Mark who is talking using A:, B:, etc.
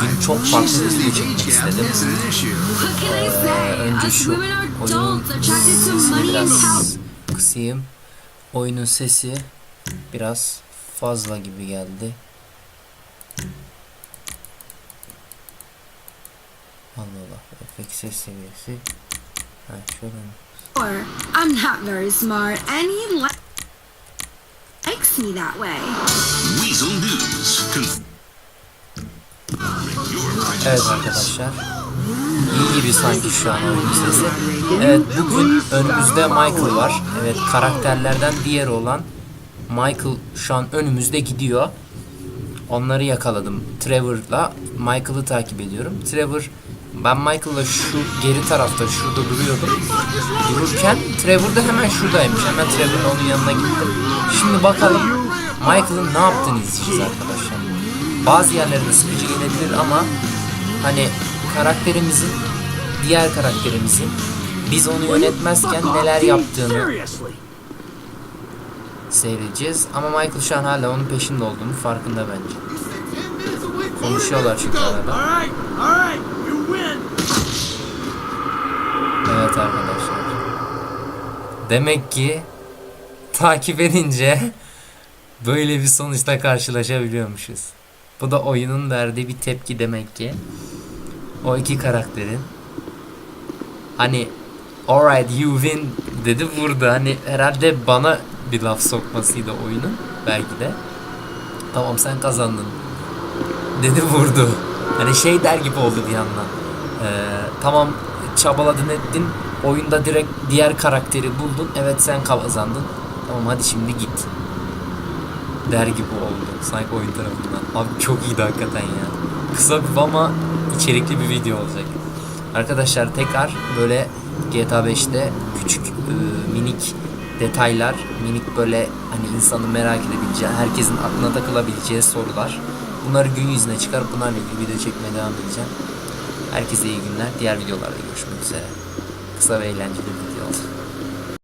A: bugün çok farklı bir video çekmek istedim.
B: What can I say?
A: önce şu oyunun
B: adults attracted to
A: sesini
B: money and
A: biraz
B: power.
A: kısayım. Oyunun sesi biraz fazla gibi geldi. Allah Allah. Efekt ses seviyesi. Ha şöyle mi?
B: I'm not very smart, and he li- likes me that way.
C: Weasel News.
A: Evet arkadaşlar. İyi gibi sanki şu an oyun sesi. Evet bugün önümüzde Michael var. Evet karakterlerden diğeri olan Michael şu an önümüzde gidiyor. Onları yakaladım. Trevor'la Michael'ı takip ediyorum. Trevor ben Michael'la şu geri tarafta şurada duruyordum. Dururken Trevor da hemen şuradaymış. Hemen Trevor'ın onun yanına gittim. Şimdi bakalım Michael'ın ne yaptığını izleyeceğiz arkadaşlar. Bazı yerlerde sıkıcı gelebilir ama hani karakterimizin diğer karakterimizin biz onu yönetmezken neler yaptığını seyredeceğiz. Ama Michael şu hala onun peşinde olduğunu farkında bence. Konuşuyorlar çünkü arada. Evet arkadaşlar. Demek ki takip edince böyle bir sonuçta karşılaşabiliyormuşuz. Bu da oyunun verdiği bir tepki demek ki. O iki karakterin hani alright you win dedi burada hani herhalde bana bir laf sokmasıydı oyunun belki de. Tamam sen kazandın dedi vurdu. Hani şey der gibi oldu bir yandan. Ee, tamam çabaladın ettin. Oyunda direkt diğer karakteri buldun. Evet sen kazandın. Tamam hadi şimdi git. Der gibi oldu. Sanki oyun tarafından. Abi çok iyiydi hakikaten ya. Kısa bir ama içerikli bir video olacak. Arkadaşlar tekrar böyle GTA 5'te küçük e, minik detaylar, minik böyle hani insanın merak edebileceği, herkesin aklına takılabileceği sorular. Bunları gün yüzüne çıkarıp bunlarla ilgili video çekmeye devam edeceğim. Herkese iyi günler. Diğer videolarda görüşmek üzere. Kısa ve eğlenceli bir video oldu.